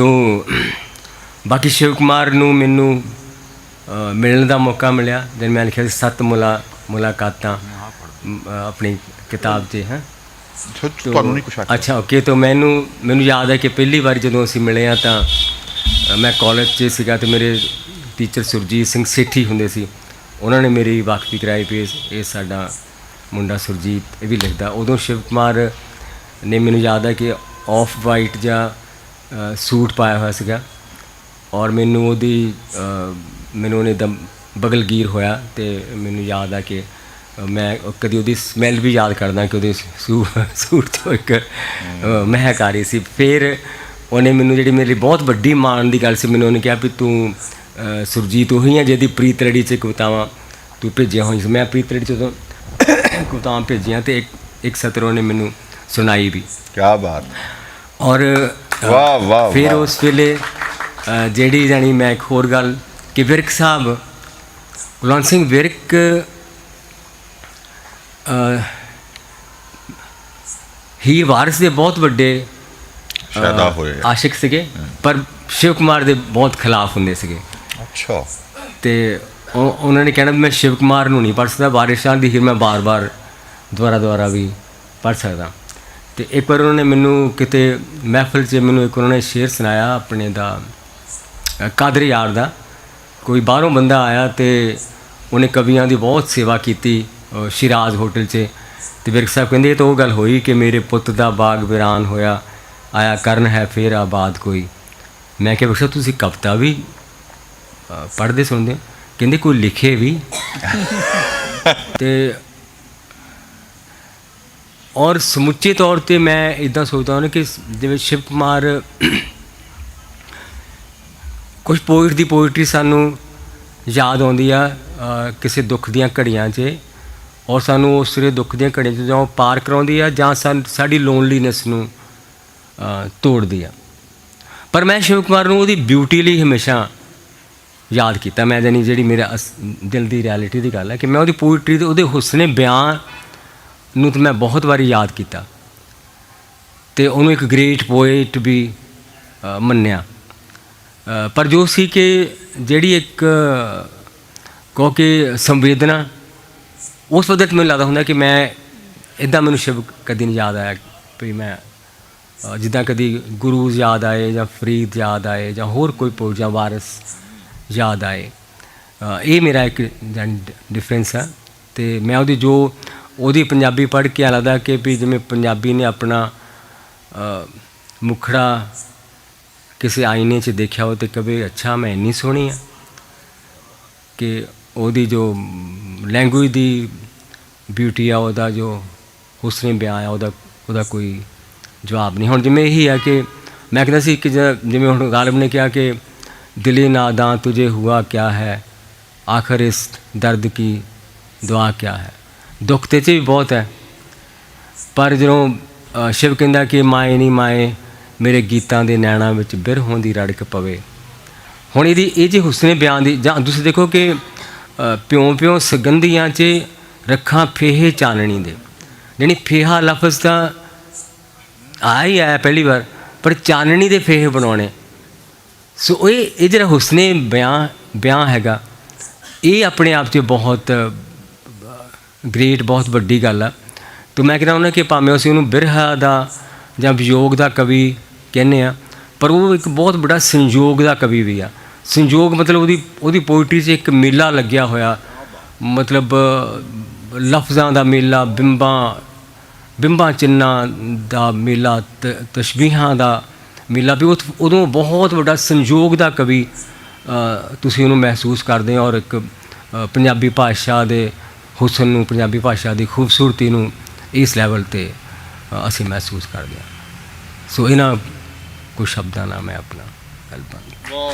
ਤੋਂ ਬਾਕੀ ਸ਼ਿਵ ਕੁਮਾਰ ਨੂੰ ਮੈਨੂੰ ਮਿਲਣ ਦਾ ਮੌਕਾ ਮਿਲਿਆ। ਜਦ ਮੈਂ ਲਿਖਿਆ ਸੀ ਸੱਤ ਮੁਲਾ ਮੁਲਾਕਾਤਾਂ ਆਪਣੀ ਕਿਤਾਬ 'ਤੇ ਹੈ। ਤੁ- ਤੁਹਾਨੂੰ ਨਹੀਂ ਕੁਛ ਆਖਿਆ? ਅੱਛਾ ਓਕੇ ਤਾਂ ਮੈਨੂੰ ਮੈਨੂੰ ਯਾਦ ਹੈ ਕਿ ਪਹਿਲੀ ਵਾਰ ਜਦੋਂ ਅਸੀਂ ਮਿਲੇ ਆ ਤਾਂ ਮੈਂ ਕਾਲਜ 'ਚ ਸੀਗਾ ਤੇ ਮੇਰੇ ਟੀਚਰ ਸੁਰਜੀਤ ਸਿੰਘ ਸੇਠੀ ਹੁੰਦੇ ਸੀ। ਉਹਨਾਂ ਨੇ ਮੇਰੀ ਵਾਕਫੀ ਕਰਾਈ ਵੀ ਇਸ- ਇਹ ਸਾਡਾ ਮੁੰਡਾ ਸੁਰਜੀਤ ਇਹ ਵੀ ਲਿਖਦਾ। ਉਦੋਂ ਸ਼ਿਵ ਕੁਮਾਰ ਨੇ ਮੈਨੂੰ ਯਾਦ ਹੈ ਕਿ ਆਫ ਵਾਈਟ ਜਾਂ ਸੂਟ ਪਾਇਆ ਹੋਇਆ ਸੀਗਾ ਔਰ ਮੈਨੂੰ ਉਹਦੀ ਮੈਨੂੰ ਉਹਨੇ ਦਮ ਬਗਲਗੀਰ ਹੋਇਆ ਤੇ ਮੈਨੂੰ ਯਾਦ ਆ ਕਿ ਮੈਂ ਕਦੀ ਉਹਦੀ ਸਮੈਲ ਵੀ ਯਾਦ ਕਰਦਾ ਕਿ ਉਹਦੇ ਸੂਟ ਤੋਂ ਇੱਕ ਮਹਿਕ ਆ ਰਹੀ ਸੀ। ਫਿਰ ਉਹਨੇ ਮੈਨੂੰ ਜਿਹੜੀ ਮੇਰੀ ਬਹੁਤ ਵੱਡੀ ਮਾਣ ਦੀ ਗੱਲ ਸੀ ਮੈਨੂੰ ਉਹਨੇ ਕਿਹਾ ਵੀ ਤੂੰ ਸੁਰਜੀਤ ਉਹੀ ਹੈ ਜਿਹਦੀ ਪ੍ਰੀਤ ਲੜੀ ਚ ਕਵਿਤਾਵਾਂ ਤੂੰ ਭੇਜਿਆ ਹੋਈ ਸੀ। ਮੈਂ ਪ੍ਰੀਤ ਲੜੀ ਚ ਕਵਿਤਾਵਾਂ ਭੇਜੀਆਂ ਤੇ ਇੱਕ ਇੱਕ ਸਤਰ ਉਹਨੇ ਮੈਨੂੰ ਸੁਣਾਈ ਵੀ। ਕੀ ਬਾਤ। ਔਰ ਵਾਹ, ਵਾਹ, ਫਿਰ। ਉਸ ਵੇਲੇ ਜਿਹੜੀ ਜਾਣੀ ਮੈਂ ਇੱਕ ਹੋਰ ਗੱਲ ਕਿ ਵਿਰਕ ਸਾਹਿਬ ਕੁਲਵੰਤ ਸਿੰਘ ਵਿਰਕ ਅ, ਹੀਰ ਵਾਰਿਸ ਦੇ ਬਹੁਤ ਵੱਡੇ ਅ, ਸ਼ਾਇਦਾ ਹੋਏ ਆਸ਼ਿਕ ਸੀਗੇ ਪਰ ਸ਼ਿਵ ਕੁਮਾਰ ਦੇ ਬਹੁਤ ਖਿਲਾਫ ਹੁੰਦੇ ਸੀਗੇ। ਅੱਛਾ। ਤੇ ਉਹ ਉਹਨਾਂ ਨੇ ਕਹਿਣਾ ਮੈਂ ਸ਼ਿਵ ਕੁਮਾਰ ਨੂੰ ਨਹੀਂ ਪੜ੍ਹ ਸਕਦਾ ਵਾਰਿਸਾਂ ਦੀ ਹੀਰ ਮੈਂ ਬਾਰ-ਬਾਰ ਦੁਬਾਰਾ ਦੁਬਾਰਾ ਵੀ ਪੜ੍ਹ ਸਕਦਾ। ਤੇ ਇੱਕ ਵਾਰ ਉਹਨਾਂ ਨੇ ਮੈਨੂੰ ਕਿਤੇ ਮਹਿਫਿਲ 'ਚ ਮੈਨੂੰ ਇੱਕ ਉਹਨਾਂ ਨੇ ਸ਼ੇਰ ਸੁਣਾਇਆ ਆਪਣੇ ਦਾ ਕਾਦਰ ਯਾਰ ਦਾ। ਕੋਈ ਬਾਹਰੋਂ ਬੰਦਾ ਆਇਆ ਤੇ ਉਹਨੇ ਕਵੀਆਂ ਦੀ ਬਹੁਤ ਸੇਵਾ ਕੀਤੀ ਸ਼ਿਰਾਜ਼ ਹੋਟਲ 'ਚ। ਤੇ ਵਿਰਕ ਸਾਹਿਬ ਕਹਿੰਦੇ ਇਹ ਤਾਂ ਉਹ ਗੱਲ ਹੋਈ ਕਿ ਮੇਰੇ ਪੁੱਤ ਦਾ ਬਾਗ ਵੀਰਾਨ ਹੋਇਆ ਆਇਆ ਕਰਨ ਹੈ ਫੇਰ ਆਬਾਦ ਕੋਈ। ਮੈਂ ਕਿਹਾ ਸਾਹਿਬ ਤੁਸੀਂ ਕਵਿਤਾ ਵੀ ਪੜ੍ਹਦੇ ਸੁਣਦੇ? ਕਹਿੰਦੇ ਕੋਈ ਲਿਖੇ ਵੀ। ਤੇ ਔਰ ਸਮੁੱਚੇ ਤੌਰ ਤੇ ਮੈਂ ਇਦਾਂ ਸੋਚਦਾ ਹਾਂ ਕਿ ਜਿਵੇਂ ਸ਼ਿਵ ਕੁਮਾਰ ਕੁਝ ਪੋਇਟ ਦੀ ਪੋਇਟਰੀ ਸਾਨੂੰ ਯਾਦ ਆਉਂਦੀ ਆ ਕਿਸੇ ਦੁੱਖ ਦੀਆਂ ਘੜੀਆਂ 'ਚ ਔਰ ਸਾਨੂੰ ਉਸ ਵੇਲੇ ਦੁੱਖ ਦੀਆਂ ਘੜੀਆਂ 'ਚ ਜਾਂ ਉਹ ਪਾਰ ਕਰਾਉਂਦੀ ਆ ਜਾਂ ਸਾਨ- ਸਾਡੀ ਲੋਨਲੀਨੈਸ ਨੂੰ ਤੋੜਦੀ ਆ। ਪਰ ਮੈਂ ਸ਼ਿਵ ਕੁਮਾਰ ਨੂੰ ਉਹਦੀ ਬਿਊਟੀ ਲਈ ਹਮੇਸ਼ਾ ਯਾਦ ਕੀਤਾ। ਮੈਂ ਜਾਨੀ ਜਿਹੜੀ ਮੇਰਾ ਅਸ- ਦਿਲ ਦੀ ਰਿਐਲਿਟੀ ਦੀ ਗੱਲ ਹੈ ਕਿ ਮੈਂ ਉਹਦੀ ਪੋਇਟਰੀ ਦੇ ਉਹਦੇ ਹੁਸਨੇ ਬਿਆਨ ਨੂੰ ਤਾਂ ਮੈਂ ਬਹੁਤ ਵਾਰੀ ਯਾਦ ਕੀਤਾ। ਤੇ ਉਹਨੂੰ ਇੱਕ ਗ੍ਰੇਟ ਪੋਇਟ ਵੀ ਮੰਨਿਆ। ਪਰ ਜੋ ਸੀ ਕਿ ਜਿਹੜੀ ਇੱਕ, ਕਹੋ ਕਿ ਸੰਵੇਦਨਾ, ਉਸ ਵਕਤ ਮੈਨੂੰ ਲੱਗਦਾ ਹੁੰਦਾ ਕਿ ਮੈਂ ਇਦਾਂ ਮੈਨੂੰ ਸ਼ਿਵ ਕਦੀ ਨਹੀਂ ਯਾਦ ਆਇਆ ਵੀ ਮੈਂ ਜਿੱਦਾਂ ਕਦੀ ਗੁਰੂਜ਼ ਯਾਦ ਆਏ ਜਾਂ ਫਰੀਦ ਯਾਦ ਆਏ ਜਾਂ ਹੋਰ ਕੋਈ ਪੋਇਟ ਜਾਂ ਵਾਰਿਸ ਯਾਦ ਆਏ। ਇਹ ਮੇਰਾ ਇੱਕ ਡਿਫਰੈਂਸ ਹੈ ਤੇ ਮੈਂ ਉਹਦੀ ਜੋ ਉਹਦੀ ਪੰਜਾਬੀ ਪੜ੍ਹ ਕੇ ਆ ਲੱਗਦਾ ਕਿ ਵੀ ਜਿਵੇਂ ਪੰਜਾਬੀ ਨੇ ਆਪਣਾ ਅ, ਮੁਖੜਾ ਕਿਸੇ ਆਈਨੇ 'ਚ ਦੇਖਿਆ ਹੋ ਤੇ ਕਵੇ ਅੱਛਾ ਮੈਂ ਇੰਨੀ ਸੋਹਣੀ ਆ। ਕਿ ਉਹਦੀ ਜੋ ਲੈਂਗੁਏਜ ਦੀ ਬਿਊਟੀ ਆ ਉਹਦਾ ਜੋ ਹੁਸਨੇ ਬਿਆਨ ਆ ਉਹਦਾ ਉਹਦਾ ਕੋਈ ਜਵਾਬ ਨਹੀਂ। ਹੁਣ ਜਿਵੇਂ ਇਹੀ ਆ ਕਿ ਮੈਂ ਕਹਿੰਦਾ ਸੀ ਕਿ ਜਿਵੇਂ ਹੁਣ ਗਾਲਿਬ ਨੇ ਕਿਹਾ ਕਿ ਦਿਲੀ ਨਾਦਾਂ ਤੁਝੇ ਹੁਆ ਕਿਆ ਹੈ ਆਖਰ ਇਸ ਦਰਦ ਕੀ ਦੁਆ ਕਿਆ ਹੈ? ਦੁੱਖ ਤੇ 'ਚ ਵੀ ਬਹੁਤ ਹੈ। ਪਰ ਜਦੋਂ ਸ਼ਿਵ ਕਹਿੰਦਾ ਕਿ ਮਾਏ ਨਹੀਂ ਮਾਏ, ਮੇਰੇ ਗੀਤਾਂ ਦੇ ਨੈਣਾ ਵਿੱਚ ਬਿਰਹੋਂ ਦੀ ਰੜਕ ਪਵੇ। ਹੁਣ ਇਹਦੀ, ਇਹ ਜੇ ਹੁਸਨੇ ਬਿਆਨ ਦੀ, ਜਾਂ ਤੁਸੀਂ ਦੇਖੋ ਕਿ ਪਿਉ ਪਿਉ ਸੁਗੰਧੀਆਂ 'ਚ ਰੱਖਾਂ ਫੇਹੇ ਚਾਨਣੀ ਦੇ। ਜਾਣੀ ਫੇਹਾ ਲਫ਼ਜ਼ ਤਾਂ ਆ ਹੀ ਆਇਆ ਪਹਿਲੀ ਵਾਰ, ਪਰ ਚਾਨਣੀ ਦੇ ਫੇਹੇ ਬਣਾਉਣੇ। ਸੋ ਇਹ ਇਹ ਜਿਹੜਾ ਹੁਸਨੇ ਬਿਆਨ ਬਿਆਨ ਹੈਗਾ, ਇਹ ਆਪਣੇ ਆਪ 'ਚ ਬਹੁਤ ਗ੍ਰੇਟ ਬਹੁਤ ਵੱਡੀ ਗੱਲ ਆ। ਤੇ ਮੈਂ ਕਹਿੰਦਾ ਉਹਨਾਂ ਕਿ ਭਾਵੇਂ ਅਸੀਂ ਉਹਨੂੰ ਬਿਰਹਾ ਦਾ ਜਾਂ ਵਿਯੋਗ ਦਾ ਕਵੀ ਕਹਿੰਦੇ ਆ, ਪਰ ਉਹ ਇੱਕ ਬਹੁਤ ਵੱਡਾ ਸੰਯੋਗ ਦਾ ਕਵੀ ਵੀ ਆ। ਸੰਯੋਗ ਮਤਲਬ ਉਹਦੀ ਉਹਦੀ ਪੋਇਟਰੀ 'ਚ ਇੱਕ ਮੇਲਾ ਲੱਗਿਆ ਹੋਇਆ। ਮਤਲਬ ਲਫ਼ਜ਼ਾਂ ਦਾ ਮੇਲਾ, ਬਿੰਬਾਂ ਬਿੰਬਾਂ ਚਿੰਨਾਂ ਦਾ ਮੇਲਾ, ਤ- ਤਸ਼ਬੀਹਾਂ ਦਾ ਮੇਲਾ ਵੀ ਉਹ ਉਦੋਂ ਬਹੁਤ ਵੱਡਾ ਸੰਯੋਗ ਦਾ ਕਵੀ ਤੁਸੀਂ ਉਹਨੂੰ ਮਹਿਸੂਸ ਕਰਦੇ ਹੋ ਔਰ ਇੱਕ ਪੰਜਾਬੀ ਭਾਸ਼ਾ ਦੇ ਹੁਸਨ ਨੂੰ, ਪੰਜਾਬੀ ਭਾਸ਼ਾ ਦੀ ਖੂਬਸੂਰਤੀ ਨੂੰ ਇਸ ਲੈਵਲ ਤੇ ਅਸੀਂ ਮਹਿਸੂਸ ਕਰਦੇ ਹਾਂ। ਸੋ ਇਹਨਾਂ ਕੁਝ ਸ਼ਬਦਾਂ ਨਾਲ ਮੈਂ ਆਪਣਾ ਗੱਲ ਬੰਦ